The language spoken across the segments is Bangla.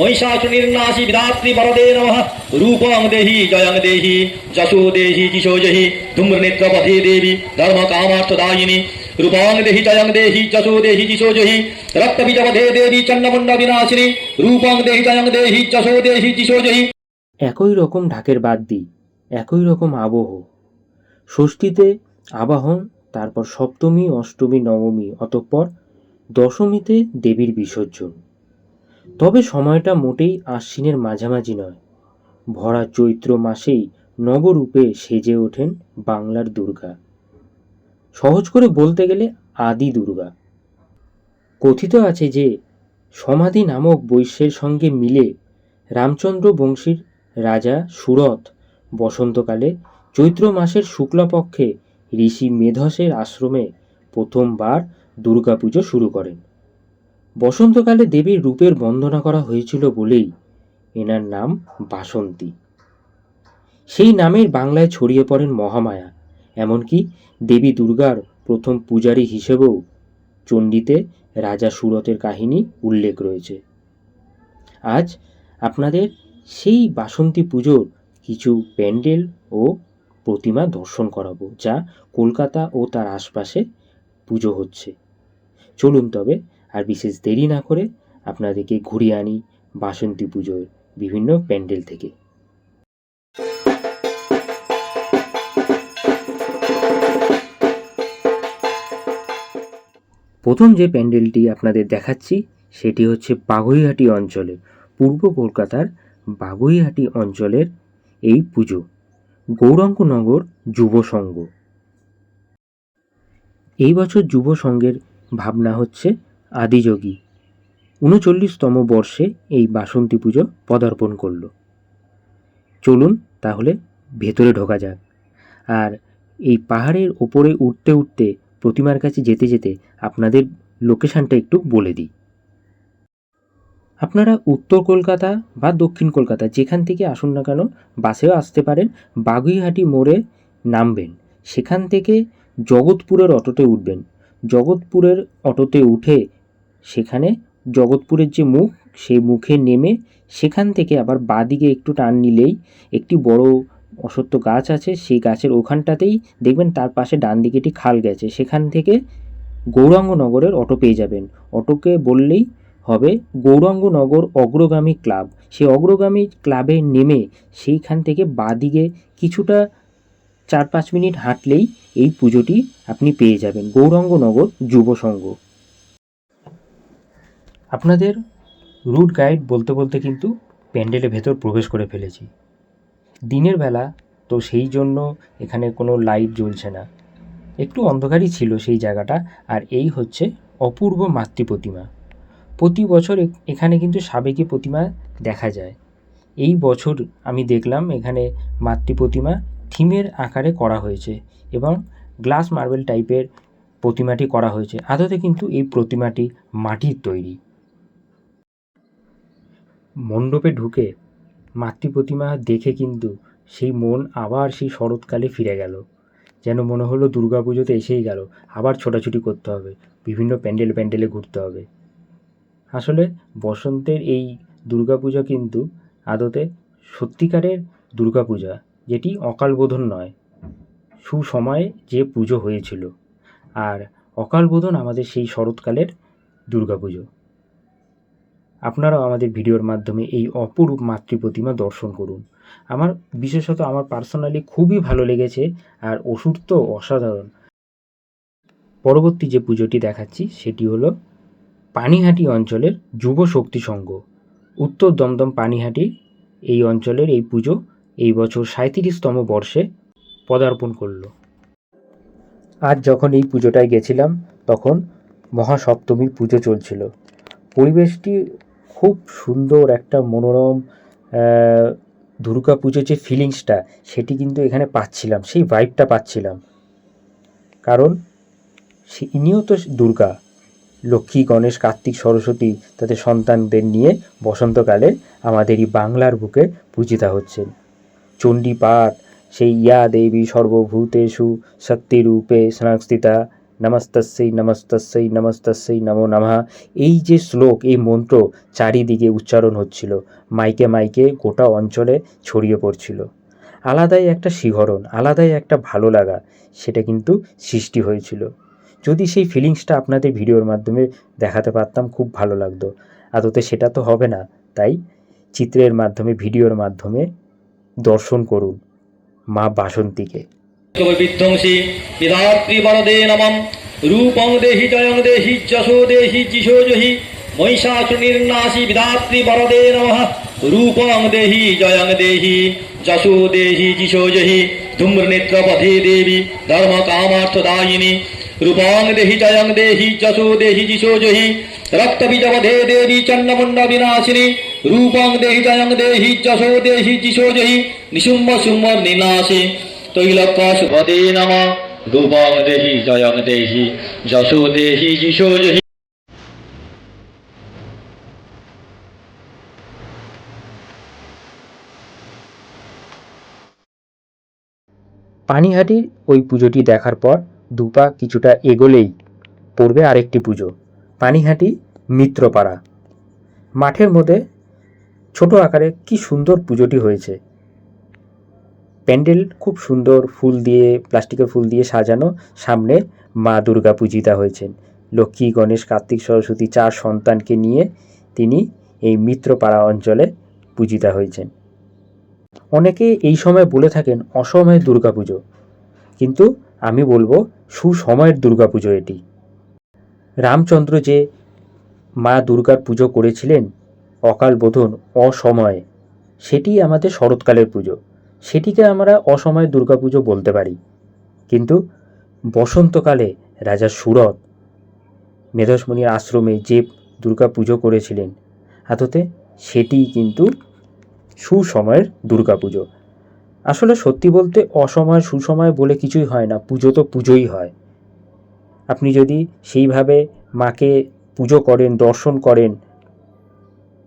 महिषासुनिर्नाशि विधात्री वरदे नमः रूपं देहि जयं देहि जशो देहि जिशो जहि धूम्रनेत्रपथे देवी धर्मकामार्थदायिनि रूपं देहि जयं देहि जशो देहि जिशो जहि रक्तबीजपथे देवी चण्डमुण्डविनाशिनि रूपं देहि जयं देहि जशो देहि जिशो जहि একই রকম ঢাকের বাদ্যি একই রকম আবহ ষষ্ঠীতে আবাহন তারপর সপ্তমী অষ্টমী নবমী অতঃপর দশমীতে দেবীর বিসর্জন তবে সময়টা মোটেই আশ্বিনের মাঝামাঝি নয়। ভরা চৈত্র মাসেই নবরূপে সেজে ওঠেন বাংলার দুর্গা। সহজ করে বলতে গেলে আদি দুর্গা। কথিত আছে যে, সমাধি নামক বৈশ্যের সঙ্গে মিলে রামচন্দ্র বংশীর রাজা সুরথ বসন্তকালে চৈত্র মাসের শুক্লাপক্ষে ঋষি মেধসের আশ্রমে প্রথমবার দুর্গাপুজো শুরু করেন। বসন্তকালে দেবীর রূপের বন্দনা করা হয়েছিল বলেই এনার নাম বাসন্তী। সেই নামের বাংলায় ছড়িয়ে পড়েন মহামায়া, এমনকি দেবী দুর্গার প্রথম পূজারী হিসেবেও চণ্ডীতে রাজা সুরতের কাহিনী উল্লেখ রয়েছে। আজ আপনাদের সেই বাসন্তী পুজোর কিছু প্যান্ডেল ও প্রতিমা দর্শন করাবো, যা কলকাতা ও তার আশপাশে পুজো হচ্ছে। চলুন তবে আর বিশেষ দেরি না করে আপনাদেরকে ঘুরিয়ে আনি বাসন্তী পুজোর বিভিন্ন প্যান্ডেল থেকে। প্রথম যে প্যান্ডেলটি আপনাদের দেখাচ্ছি, সেটি হচ্ছে বাগুইহাটি অঞ্চলে। পূর্ব কলকাতার বাগুইহাটি অঞ্চলের এই পুজো, গৌরাঙ্গনগর যুব সংঘ। এই বছর যুব সংঘের ভাবনা হচ্ছে আদিযোগী। উনচল্লিশতম বর্ষে এই বাসন্তী পুজো পদার্পণ করল। চলুন তাহলে ভেতরে ঢোকা যাক। আর এই পাহাড়ের ওপরে উঠতে উঠতে প্রতিমার কাছে যেতে যেতে আপনাদের লোকেশানটা একটু বলে দিই। আপনারা উত্তর কলকাতা বা দক্ষিণ কলকাতা যেখান থেকে আসুন না কেন বাসেও আসতে পারেন। বাগুইহাটি মোড়ে নামবেন। সেখান থেকে জগৎপুরের অটোতে উঠবেন। জগৎপুরের অটোতে উঠে সেখানে জগৎপুরের যে মুখ, সেই মুখে নেমে সেখান থেকে আবার বাদিকে একটু টান নিলেই একটি বড় অসত্য গাছ আছে, সেই গাছের ওখানটাতেই দেখবেন তার পাশে ডান দিকে একটি খাল গেছে। সেখান থেকে গৌরাঙ্গনগরের অটো পেয়ে যাবেন। অটোকে বললেই হবে গৌরাঙ্গনগর অগ্রগামী ক্লাব। সেই অগ্রগামী ক্লাবে নেমে সেইখান থেকে বাদিকে কিছুটা চার পাঁচ মিনিট হাঁটলেই এই পুজোটি আপনি পেয়ে যাবেন। গৌরাঙ্গনগর যুব সংঘ আপনাদের রুট গাইড বলতে বলতে কিন্তু প্যান্ডেলের ভেতর প্রবেশ করে ফেলেছি। দিনের বেলা তো সেই জন্য এখানে কোনো লাইট জ্বলছে না। একটু অন্ধকারই ছিল সেই জায়গাটা আর এই হচ্ছে অপূর্ব মাতৃ প্রতিমা। প্রতি বছর এখানে কিন্তু সাবেকি প্রতিমা দেখা যায়। এই বছর আমি দেখলাম এখানে মাতৃ প্রতিমা থিমের আকারে করা হয়েছে এবং গ্লাস মার্বেল টাইপের প্রতিমাটি করা হয়েছে। আদতে কিন্তু এই প্রতিমাটি মাটির তৈরি। মণ্ডপে ঢুকে মাতৃ প্রতিমা দেখে কিন্তু সেই মন আবার সেই শরৎকালে ফিরে গেল। যেন মনে হলো দুর্গাপুজোতে এসেই গেল। আবার ছোটাছুটি করতে হবে। বিভিন্ন প্যান্ডেল প্যান্ডেলে ঘুরতে হবে। আসলে বসন্তের এই দুর্গাপূজা কিন্তু আদতে সত্যিকারের দুর্গাপূজা, যেটি অকালবোধন নয়। সুসময়ে যে পুজো হয়েছিল। আর অকালবোধন আমাদের সেই শরৎকালের দুর্গাপুজো। আপনারাও আমাদের ভিডিওর মাধ্যমে এই অপরূপ মাতৃ প্রতিমা দর্শন করুন। আমার বিশেষত আমার পার্সোনালি খুবই ভালো লেগেছে আর ওষুধ তো অসাধারণ। পরবর্তী যে পুজোটি দেখাচ্ছি, সেটি হলো পানিহাটি অঞ্চলের যুব শক্তি সংঘ। উত্তর দমদম পানিহাটি এই অঞ্চলের এই পুজো এই বছর সাঁত্রিশতম বর্ষে পদার্পণ করল। আজ যখন এই পুজোটায় গেছিলাম, তখন মহাসপ্তমীর পুজো চলছিল। পরিবেশটি খুব সুন্দর একটা মনোরম দুর্গা পুজোর যে ফিলিংসটা সেটি কিন্তু এখানে পাচ্ছিলাম, সেই ভাইবটা পাচ্ছিলাম। কারণ সে, ইনিও তো দুর্গা, লক্ষ্মী, গণেশ, কার্তিক, সরস্বতী, তাদের সন্তানদের নিয়ে বসন্তকালে আমাদের এই বাংলার বুকে পূজিতা হচ্ছেন। চণ্ডী পাঠ সেই ইয়া দেবী, সর্বভূতেষু শক্তিরূপে সংস্থিতা নমস্তস্যৈ নমস্তস্যৈ নমস্তস্যৈ নমো নমঃ। এই যে শ্লোক, এই মন্ত্র চারিদিকে উচ্চারণ হচ্ছিল, মাইকে মাইকে গোটা অঞ্চলে ছড়িয়ে পড়ছিল। আলাদাই একটা শিহরণ, আলাদাই একটা ভালো লাগা, সেটা কিন্তু সৃষ্টি হয়েছিল। যদি সেই ফিলিংসটা আপনাদের ভিডিওর মাধ্যমে দেখাতে পারতাম, খুব ভালো লাগতো। আদতে সেটা তো হবে না, তাই চিত্রের মাধ্যমে, ভিডিওর মাধ্যমে দর্শন করুন মা বাসন্তীকে। বিধ্বংসী বিধাত্রী বরদে নমম রূপং দেহি জয়ং দেহি যশো দেহি জিশো জহি মহিষাসুর নির্নাশী বিধাত্রী বরদে নমঃ রূপং দেহি জয়ং দেহি যশো দেহি জিশো জহি ধূম্রনেত্র পথে দেবী ধর্ম কামার্থদায়িনী রূপং দেহি জয়ং দেহি যশো দেহি জিশো জহি রক্তবীজবধে দেবী চন্নমুণ্ড বিনাশিনী রূপং দেহি জয়ং দেহি যশো দেহি জিশো জহি নিশুম্ভ শুম্ভ নিনাশী নম দেহি, জয়ং দেহি, যশো দেহি যিশো জহি পানিহাটির ওই পুজোটি দেখার পর দুপা কিছুটা এগোলেই পড়বে আরেকটি পুজো, পানিহাটি মিত্রপাড়া। মাঠের মধ্যে ছোট আকারে কি সুন্দর পুজোটি হয়েছে। প্যান্ডেল খুব সুন্দর ফুল দিয়ে, প্লাস্টিকের ফুল দিয়ে সাজানো। সামনে মা দুর্গা পূজিতা হয়েছেন। লক্ষ্মী, গণেশ, কার্তিক, সরস্বতী চার সন্তানকে নিয়ে তিনি এই মিত্রপাড়া অঞ্চলে পূজিতা হয়েছেন। অনেকে এই সময় বলে থাকেন অসময়ের দুর্গাপুজো কিন্তু আমি বলব, সুসময়ের দুর্গাপুজো এটি। রামচন্দ্র যে মা দুর্গার পুজো করেছিলেন, অকাল বোধন অসময়ে, সেটি আমাদের শরৎকালের পুজো। সেটিকে আমরা অসময়ের দুর্গাপুজো বলতে পারি। কিন্তু বসন্তকালে রাজা সুরত মেধসমণির আশ্রমে যে দুর্গা পুজো করেছিলেন, আদতে সেটি কিন্তু সুসময়ের দুর্গাপুজো। আসলে সত্যি বলতে অসময় সুসময় বলে কিছুই হয় না, পুজো তো পুজোই হয়। আপনি যদি সেইভাবে মাকে পুজো করেন, দর্শন করেন,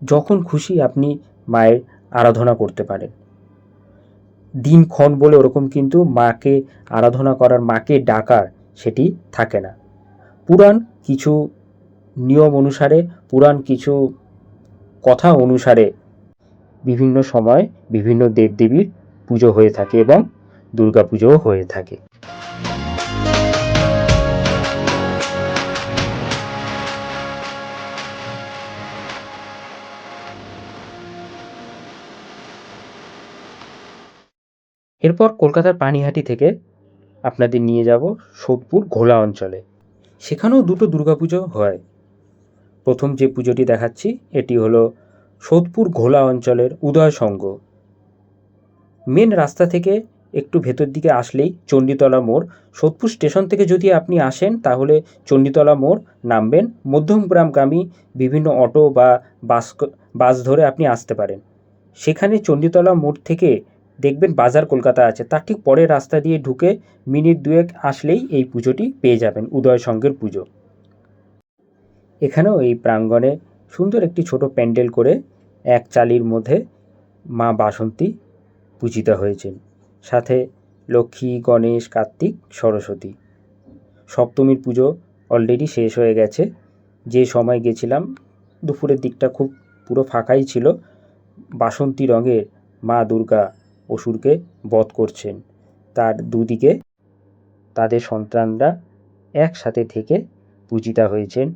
যখন খুশি আপনি মায়ের আরাধনা করতে পারেন। দিনক্ষণ বলে ওরকম কিন্তু মাকে আরাধনা করার, মাকে ডাকার সেটি থাকে না। পুরাণ কিছু নিয়ম অনুসারে, পুরাণ কিছু কথা অনুসারে বিভিন্ন সময় বিভিন্ন দেবদেবীর পুজো হয়ে থাকে এবং দুর্গাপুজোও হয়ে থাকে। এরপর কলকাতার পানিহাটি থেকে আপনাদের নিয়ে যাব সোদপুর ঘোলা অঞ্চলে। সেখানেও দুটো দুর্গাপুজো হয়। প্রথম যে পুজোটি দেখাচ্ছি, এটি হলো সোদপুর ঘোলা অঞ্চলের উদয় সংঘ মেন রাস্তা থেকে একটু ভেতর দিকে আসলেই চণ্ডীতলা মোড়। সোদপুর স্টেশন থেকে যদি আপনি আসেন, তাহলে চণ্ডীতলা মোড় নামবেন। মধ্যমগ্রামগামী বিভিন্ন অটো বা বাস বাস ধরে আপনি আসতে পারেন। সেখানে চণ্ডীতলা মোড় থেকে দেখবেন বাজার কলকাতা আছে। তার ঠিক পরের রাস্তা দিয়ে ঢুকে মিনিট দুয়েক আসলেই এই পুজোটি পেয়ে যাবেন, উদয় সংঘের পুজো। এখানেও এই প্রাঙ্গণে সুন্দর একটি ছোট প্যান্ডেল করে এক চালির মধ্যে মা বাসন্তী পূজিত হয়েছেন। সাথে লক্ষ্মী, গণেশ, কার্তিক, সরস্বতী। সপ্তমীর পুজো অলরেডি শেষ হয়ে গেছে। যে সময় গেছিলাম, দুপুরের দিকটা খুব পুরো ফাঁকাই ছিল। বাসন্তী রঙের মা দুর্গা অসুরকে বধ করছেন। তার দুদিকে তাদের সন্তানরা একসাথে থেকে পূজিতা হয়েছেন।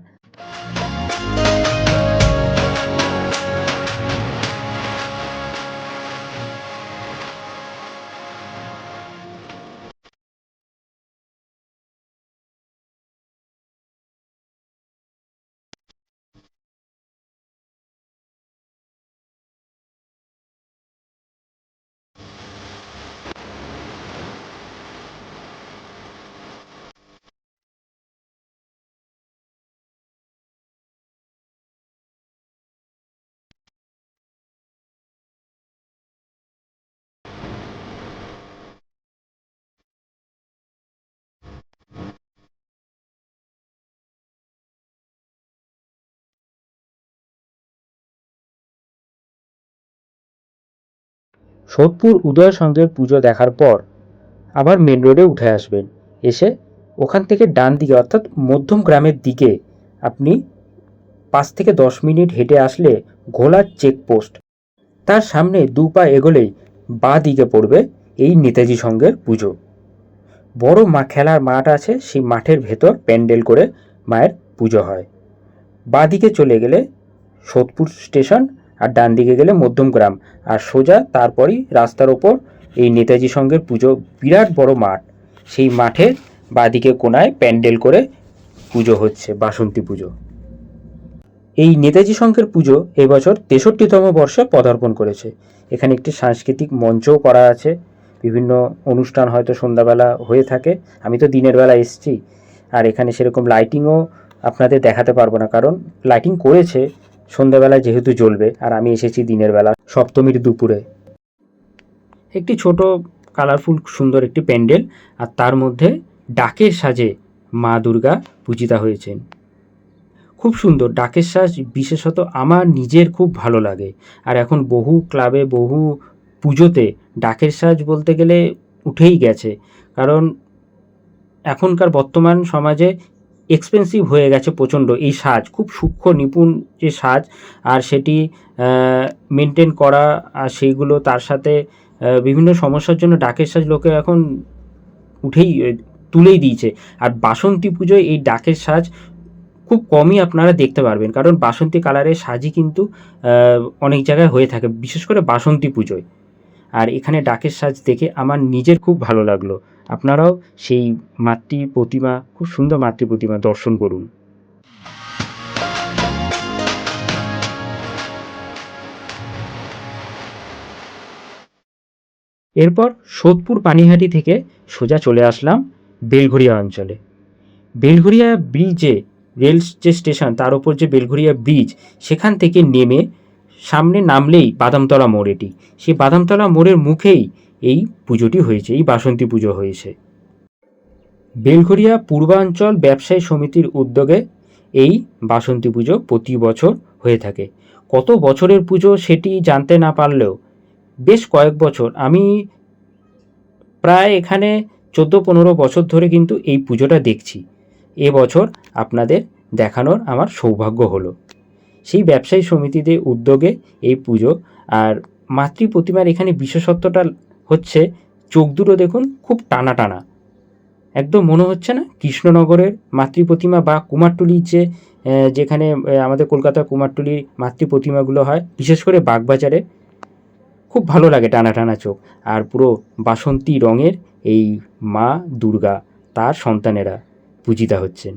সোদপুর উদয় সংঘের পুজো দেখার পর আবার মেন রোডে উঠে আসবেন। এসে ওখান থেকে ডান দিকে, অর্থাৎ মধ্যম গ্রামের দিকে আপনি পাঁচ থেকে দশ মিনিট হেঁটে আসলে ঘোলার চেকপোস্ট তার সামনে দু পা এগোলেই বাঁ দিকে পড়বে এই নেতাজি সঙ্গের পুজো। বড় মা খেলার মাঠ আছে, সেই মাঠের ভেতর প্যান্ডেল করে মায়ের পুজো হয়। বাঁ দিকে চলে গেলে সোদপুর স্টেশন আর ডান দিকে গেলে মধ্যমগ্রাম আর সোজা তারপরই রাস্তার ওপর এই নেতাজি সঙ্গের পুজো, বিরাট বড় মাঠ। সেই মাঠে বাঁদিকে কোনায় প্যান্ডেল করে পুজো হচ্ছে, বাসন্তী পুজো। এই নেতাজি সংঘের পুজো এবছর তেষট্টিতম বর্ষে পদার্পণ করেছে। এখানে একটি সাংস্কৃতিক মঞ্চও করা আছে। বিভিন্ন অনুষ্ঠান হয়তো সন্ধ্যাবেলা হয়ে থাকে। আমি তো দিনের বেলা এসেছি। আর এখানে সেরকম লাইটিংও আপনাদের দেখাতে পারব না, কারণ লাইটিং করেছে। সন্ধ্যাবেলা যেহেতু জ্বলবে, আর আমি এসেছি দিনের বেলা সপ্তমীর দুপুরে। একটি ছোট কালারফুল সুন্দর একটি প্যান্ডেল, আর তার মধ্যে ডাকের সাজে মা দুর্গা পূজিতা হয়েছেন। খুব সুন্দর, ডাকের সাজ বিশেষত আমার নিজের খুব ভালো লাগে। আর এখন বহু ক্লাবে, বহু পুজোতে ডাকের সাজ বলতে গেলে উঠেই গেছে। কারণ এখনকার বর্তমান সমাজে এক্সপেন্সিভ হয়ে গেছে প্রচণ্ড এই সাজ, খুব সূক্ষ্ম নিপুণ যে সাজ, আর সেটি মেনটেন করা আর সেইগুলো তার সাথে বিভিন্ন সমস্যার জন্য ডাকের সাজ লোকে এখন উঠেই তুলেই দিয়েছে। আর বাসন্তী পুজোয় এই ডাকের সাজ খুব কমই আপনারা দেখতে পারবেন, কারণ বাসন্তী কালারের সাজই কিন্তু অনেক জায়গায় হয়ে থাকে, বিশেষ করে বাসন্তী পুজোয়। আর এখানে ডাকের সাজ দেখে আমার নিজের খুব ভালো লাগল। আপনারাও সেই মাতৃ প্রতিমা, খুব সুন্দর মাতৃ প্রতিমা দর্শন করুন। এরপর সোদপুর পানিহাটি থেকে সোজা চলে আসলাম বেলঘরিয়া অঞ্চলে। বেলঘরিয়া ব্রিজে রেল যে স্টেশন, তার উপর যে বেলঘরিয়া ব্রিজ, সেখান থেকে নেমে সামনে নামলেই বাদামতলা মোড় এটি। সেই বাদামতলা মোড়ের মুখেই এই পুজোটি হয়েছে, এই বাসন্তী পুজো হয়েছে। বেলঘরিয়া পূর্বাঞ্চল ব্যবসায়ী সমিতির উদ্যোগে এই বাসন্তী পুজো প্রতি বছর হয়ে থাকে। কত বছরের পুজো সেটি জানতে না পারলেও বেশ কয়েক বছর, আমি প্রায় এখানে চোদ্দ পনেরো বছর ধরে কিন্তু এই পুজোটা দেখছি। এবছর আপনাদের দেখানোর আমার সৌভাগ্য হলো। সেই ব্যবসায়ী সমিতিদের উদ্যোগে এই পুজো আর মাতৃ প্রতিমার এখানে বিশেষত্বটা হচ্ছে চোখ দুটো দেখুন খুব টানা টানা। একদম মনে হচ্ছে না কৃষ্ণনগরের মাতৃ প্রতিমা বা কুমারটুলির যে যেখানে আমাদের কলকাতার কুমারটুলির মাতৃ প্রতিমাগুলো হয়, বিশেষ করে বাগবাজারে, খুব ভালো লাগে টানা টানা চোখ। আর পুরো বাসন্তী রঙের এই মা দুর্গা, তার সন্তানেরা পূজিতা হচ্ছেন।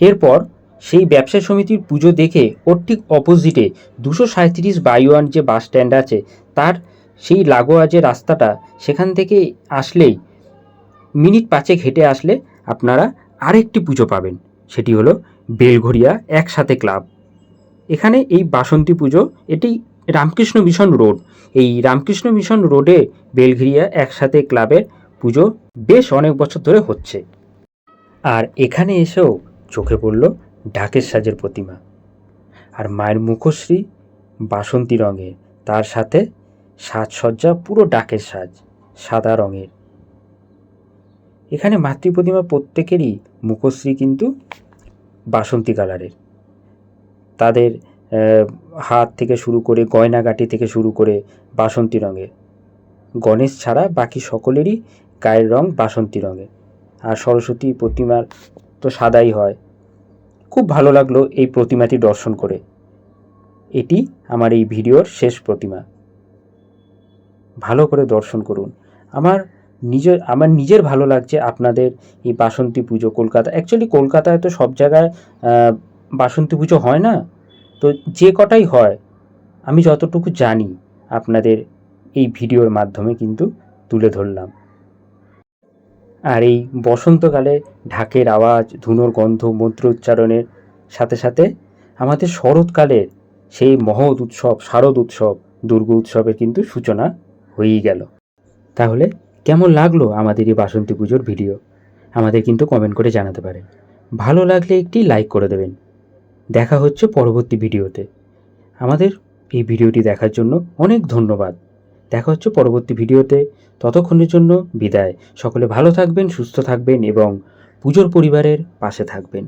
এরপর সেই ব্যবসা সমিতির পুজো দেখে ওর ঠিক অপোজিটে দুশো সাঁত্রিশ বাইওয়ান যে বাস স্ট্যান্ড আছে, তার সেই লাগোয়া যে রাস্তাটা সেখান থেকে আসলেই মিনিট পাঁচেক হেঁটে আসলে আপনারা আরেকটি পুজো পাবেন। সেটি হলো বেলঘরিয়া একসাথে ক্লাব। এখানে এই বাসন্তী পুজো, এটি রামকৃষ্ণ মিশন রোড। এই রামকৃষ্ণ মিশন রোডে বেলঘরিয়া একসাথে ক্লাবের পুজো বেশ অনেক বছর ধরে হচ্ছে। আর এখানে এসেও চোখে পড়ল ঢাকের সাজের প্রতিমা। আর মায়ের মুখশ্রী বাসন্তী রঙের, তার সাথে সাজসজ্জা, পুরো ডাকের সাজ, সাদা রঙের। এখানে মাতৃ প্রতিমা প্রত্যেকেরই মুখশ্রী কিন্তু বাসন্তী কালারের। তাদের হাত থেকে শুরু করে, গয়নাগাটি থেকে শুরু করে বাসন্তী রঙের। গণেশ ছাড়া বাকি সকলেরই গায়ের রং বাসন্তী রঙের। আর সরস্বতী প্রতিমার তো সাদাই হয়। খুব ভালো লাগল এই প্রতিমাটি দর্শন করে। এটি আমার এই ভিডিওর শেষ প্রতিমা। ভালো করে দর্শন করুন। আমার নিজের আমার নিজের ভালো লাগছে আপনাদের এই বাসন্তী পুজো কলকাতা। অ্যাকচুয়ালি কলকাতায় তো সব জায়গায় বাসন্তী পুজো হয় না। তো যে কটাই হয়, আমি যতটুকু জানি আপনাদের এই ভিডিওর মাধ্যমে কিন্তু তুলে ধরলাম। আর এই বসন্তকালে ঢাকের আওয়াজ, ধুনোর গন্ধ, মন্ত্র উচ্চারণের সাথে সাথে আমাদের শরৎকালের সেই মহৎ উৎসব, শারদ উৎসব, দুর্গ উৎসবের কিন্তু সূচনা হয়েই গেল। তাহলে কেমন লাগল আমাদের এই বাসন্তী পুজোর ভিডিও? আমাদের কিন্তু কমেন্ট করে জানাতে পারেন। ভালো লাগলে একটি লাইক করে দেবেন। দেখা হচ্ছে পরবর্তী ভিডিওতে। আমাদের এই ভিডিওটি দেখার জন্য অনেক ধন্যবাদ। দেখা হচ্ছে পরবর্তী ভিডিওতে। ততক্ষণের জন্য বিদায়। সকলে ভালো থাকবেন, সুস্থ থাকবেন এবং পুজোর পরিবারের পাশে থাকবেন।